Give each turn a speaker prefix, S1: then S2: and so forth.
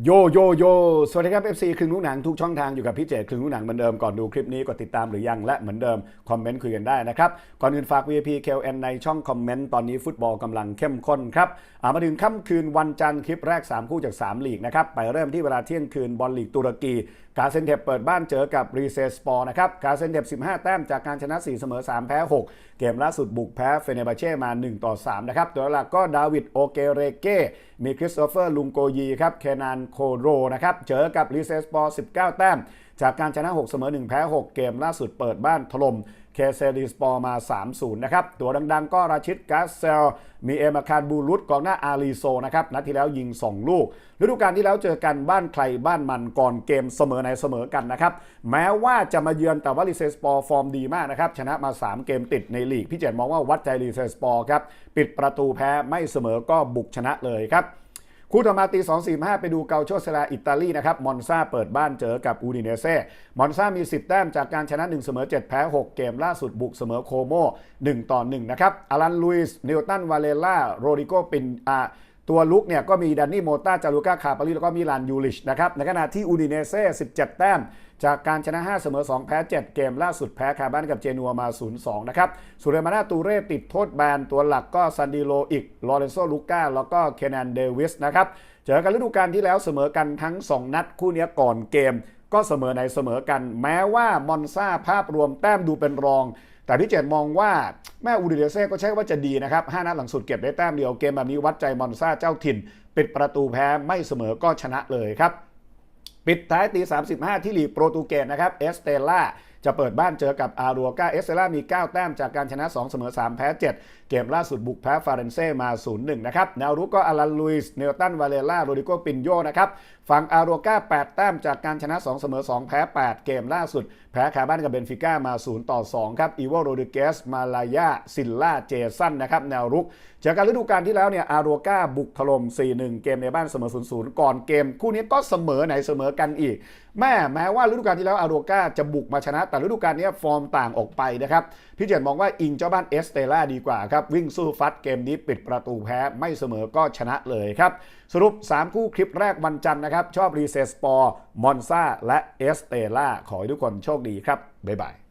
S1: โยโยโยสวัสดีครับ FC ครึ่งลูกหนังทุกช่องทางอยู่กับพี่เจครึ่งลูกหนังเหมือนเดิมก่อนดูคลิปนี้กดติดตามหรือยังและเหมือนเดิม คอมเมนต์คุยกันได้นะครับ ก่อนอื่นฝาก VIP KLN ในช่องคอมเมนต์ตอนนี้ฟุตบอลกำลังเข้มข้นครับามาถึงค่ำคืนวันจันทร์คลิปแรก 3 คู่จาก 3 ลีกนะครับ ไปเริ่มที่เวลาเที่ยงคืนบอลลีกตุรกีกาเซนเทปเปิดบ้านเจอกับรีเซสปอร์นะครับกาเซนเทป15 แต้มจากการชนะ 4 เสมอ 3 แพ้ 6 เกมล่าสุดบุกแพ้เฟเนบาเช่มา 1 ต่อ 3 นะครับตัวหลักก็ดาวิดโอเกเรเก้มีคริสโตเฟอร์ลุงโกยีครับ เคนานโคโรนะครับ เจอกับรีเซสปอร์19 แต้ม จากการชนะ 6 เสมอ 1 แพ้ 6 เกมล่าสุดเปิดบ้านถล่มเคเซรีสปอร์มา 3-0 นะครับ ตัวดังๆ ก็ราชิดกาเซล มีเอมาคารบูรุตกองหน้าอารีโซนะครับ นัดที่แล้วยิง 2 ลูก ฤดูกาลที่แล้วเจอกันบ้านใครบ้านมันก่อนเกมเสมอในเสมอกันนะครับ แม้ว่าจะมาเยือนแต่ว่ารีเซสปอร์ฟอร์มดีมากนะครับ ชนะมา 3 เกมติดในลีก พี่เจตมองว่าวัดใจรีเซสปอร์ครับ ปิดประตูแพ้ไม่เสมอก็บุกชนะเลยครับ คู่ต่อมาตี245 ไปดูเกาโชเซลาอิตาลีนะครับ มอนซาเปิดบ้านเจอกับอูดิเนเซ่ มอนซามี 10 แต้มจากการชนะ 1 เสมอ 7 แพ้ 6 เกมล่าสุดบุกเสมอโคโม1ต่อ1นะครับ อลันลุยส์นิวตันวาเลล่าโรดิโกปินอา ตัวลุกเนี่ยก็มีดันนี่โมต้าจารุก้าคาปารีแล้วก็มิลานยูลิชนะครับในขณะที่อูดิเนเซ่ 17 แต้ม จากการชนะ 5 เสมอ 2 แพ้ 7 เกมล่าสุดแพ้คาบ้านกับเจนัวมา 0-2 นะครับสุเรมานาตูเร่ติดโทษแบน ตัวหลักก็ซันดิโลอีกลอเรนโซลูก้าแล้วก็เคนนนเดวิสนะครับเจอกันฤดูกาลที่แล้วเสมอกันทั้ง 2 นัดคู่นี้ก่อนเกม ก็เสมอในเสมอกัน แม้ว่ามอนซาภาพรวมแต้มดูเป็นรอง แต่พี่เจตมองว่า แม่อูดิเดเซ่ก็ใช่ว่าจะดีนะครับ5นัดหลังสุดเก็บได้แต้มเดียวเกมแบบนี้วัดใจมอนซาเจ้าถิ่น ปิดประตูแพ้ไม่เสมอก็ชนะเลยครับ ปิดท้ายตี 35 ที่ลีกโปรตุเกสนะครับเอสเตล่า จะเปิดบ้านเจอกับอารัวกาเอสเตล่ามี 9 แต้มจากการชนะ 2 เสมอ 3 แพ้ 7 เกมล่าสุดบุกแพ้ฟาเรนเซ่มา 0-1 นะครับแนวรุกก็อารันลุยส์เนลตันวาเลล่าโรดิโกปินโยนะครับฝั่งอารัวกา8 แต้มจากการชนะ 2 เสมอ 2 แพ้ 8 เกมล่าสุด แพ้คาบ้านกับเบนฟิก้ามา 0 ต่อ 2 ครับอีโวโรดิเกสมาลายาซิลล่าเจสันนะครับแนวรุกจอกันฤดูกาลที่แล้วเนี่ยอารัวกาบุกถล่ม4-1 เกมในบ้านเสมอ 0-0 ก่อนเกม คู่นี้ก็เสมอไหนเสมอกันอีกแม่แม้ว่าฤดูกาลที่แล้วอารัวกาจะบุกมาชนะ แต่ฤดูกาลนี้ฟอร์มต่างออกไปนะครับพี่เจนมองว่าอิงเจ้าบ้านเอสเตล่าดีกว่าครับ วิ่งสู้ฟัดเกมนี้ปิดประตูแพ้ไม่เสมอก็ชนะเลยครับ สรุป 3 คู่คลิปแรกวันจันทร์นะครับ ชอบรีเซสปอร์มอนซาและเอสเตล่าขอให้ทุกคนโชคดีครับ บ๊ายบาย